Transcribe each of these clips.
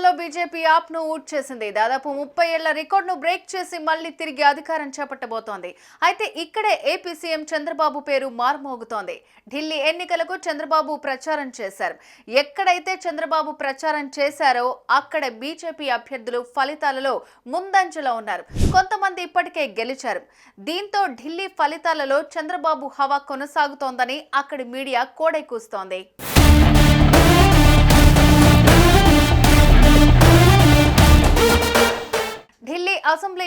ఎన్నికల్లో బీజేపీ ఆప్ను ఊట్ చేసింది. దాదాపు ముప్పై ఏళ్ళ రికార్డును బ్రేక్ చేసి మళ్ళీ తిరిగి అధికారం చేపట్టబోతోంది. అయితే ఇక్కడే ఏపీ సీఎం చంద్రబాబు పేరు మారుమోగుతోంది. ఢిల్లీ ఎన్నికలకు చంద్రబాబు ప్రచారం చేశారు. ఎక్కడైతే చంద్రబాబు ప్రచారం చేశారో అక్కడ బీజేపీ అభ్యర్థులు ఫలితాలలో ముందంజలో ఉన్నారు. కొంతమంది ఇప్పటికే గెలిచారు. దీంతో ఢిల్లీ ఫలితాలలో చంద్రబాబు హవా కొనసాగుతోందని అక్కడి మీడియా కోడై కూస్తోంది.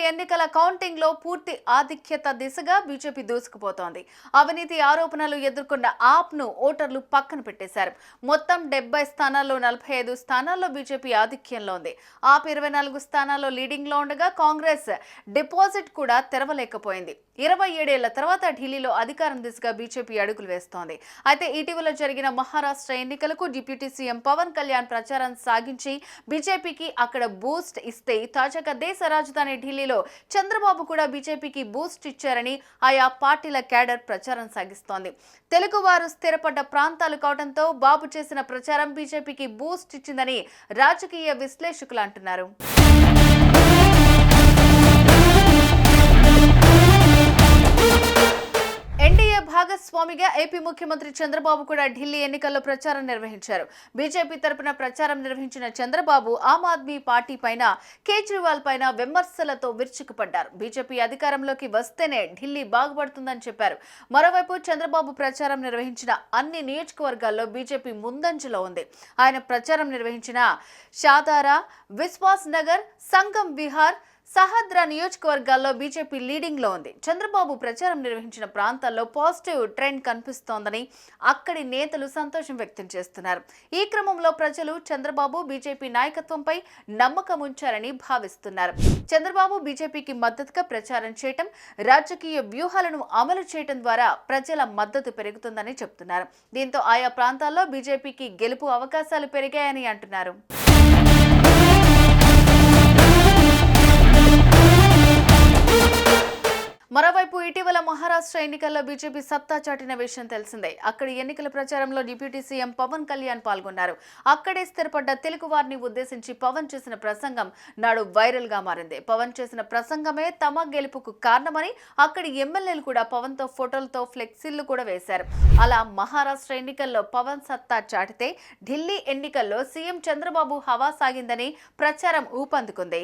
ఎన్నికల కౌంటింగ్లో పూర్తి ఆధిక్యత దిశగా బీజేపీ దూసుకుపోతోంది. అవినీతి ఆరోపణలు ఎదుర్కొన్న ఆప్ను ఓటర్లు పక్కన పెట్టేశారు. మొత్తం డెబ్బై స్థానాల్లో నలభై ఐదు స్థానాల్లో బీజేపీ ఆధిక్యంలో ఉంది. ఆప్ ఇరవై నాలుగు స్థానాల్లో లీడింగ్లో ఉండగా కాంగ్రెస్ డిపాజిట్ కూడా తెరవలేకపోయింది. ఇరవై ఏడేళ్ళ తర్వాత ఢిల్లీలో అధికారం దిశగా బీజేపీ అడుగులు వేస్తోంది. అయితే ఇటీవల జరిగిన మహారాష్ట్ర ఎన్నికలకు డిప్యూటీ సీఎం పవన్ కళ్యాణ్ ప్రచారం సాగించి బీజేపీకి అక్కడ బూస్ట్ ఇస్తే తాజాగా దేశ రాజధాని ఢిల్లీలో చంద్రబాబు కూడా బీజేపీకి బూస్ట్ ఇచ్చారని ఆయా పార్టీల క్యాడర్ ప్రచారం సాగిస్తోంది. తెలుగువారు స్థిరపడ్డ ప్రాంతాలు కావడంతో బాబు చేసిన ప్రచారం బీజేపీకి బూస్ట్ ఇచ్చిందని రాజకీయ విశ్లేషకులు అంటున్నారు. భాగస్వామిగా ఏపీ ముఖ్యమంత్రి చంద్రబాబు కూడా ఢిల్లీ ఎన్నికల్లో ప్రచారం నిర్వహించారు. బీజేపీ తరపున ప్రచారం నిర్వహించిన చంద్రబాబు ఆమ్ ఆద్మీ పార్టీ పైన కేజ్రీవాల్ పైన విమర్శలతో విరుచుకుపడ్డారు. బీజేపీ అధికారంలోకి వస్తేనే ఢిల్లీ బాగుపడుతుందని చెప్పారు. మరోవైపు చంద్రబాబు ప్రచారం నిర్వహించిన అన్ని నియోజకవర్గాల్లో బీజేపీ ముందంజలో ఉంది. ఆయన ప్రచారం నిర్వహించిన షాదారా విశ్వాస్ నగర్ సంగం విహార్ సహద్రా నియోజకవర్గాల్లో బీజేపీ లీడింగ్లో ఉంది. చంద్రబాబు ప్రచారం నిర్వహించిన ప్రాంతాల్లో పాజిటివ్ ట్రెండ్ కనిపిస్తోందని అక్కడి నేతలు సంతోషం వ్యక్తం చేస్తున్నారు. ఈ క్రమంలో ప్రజలు చంద్రబాబు బీజేపీ నాయకత్వంపై నమ్మకం ఉంచారని భావిస్తున్నారు. చంద్రబాబు బీజేపీకి మద్దతుగా ప్రచారం చేయటం రాజకీయ వ్యూహాలను అమలు చేయటం ద్వారా ప్రజల మద్దతు పెరుగుతుందని చెప్తున్నారు. దీంతో ఆయా ప్రాంతాల్లో బీజేపీకి గెలుపు అవకాశాలు పెరిగాయని అంటున్నారు. మరోవైపు ఇటీవల మహారాష్ట్ర ఎన్నికల్లో బీజేపీ సత్తా చాటిన విషయం తెలిసిందే. అక్కడి ఎన్నికల ప్రచారంలో డిప్యూటీ సీఎం పవన్ కళ్యాణ్ పాల్గొన్నారు. అక్కడే స్థిరపడ్డ తెలుగు వారిని ఉద్దేశించి పవన్ చేసిన ప్రసంగం నాడు వైరల్గా మారింది. పవన్ చేసిన ప్రసంగమే తమ గెలుపుకు కారణమని అక్కడి ఎమ్మెల్యేలు కూడా పవన్తో ఫోటోలతో ఫ్లెక్సీలు కూడా వేశారు. అలా మహారాష్ట్ర ఎన్నికల్లో పవన్ సత్తా చాటితే ఢిల్లీ ఎన్నికల్లో సీఎం చంద్రబాబు హవా సాగిందని ప్రచారం ఊపందుకుంది.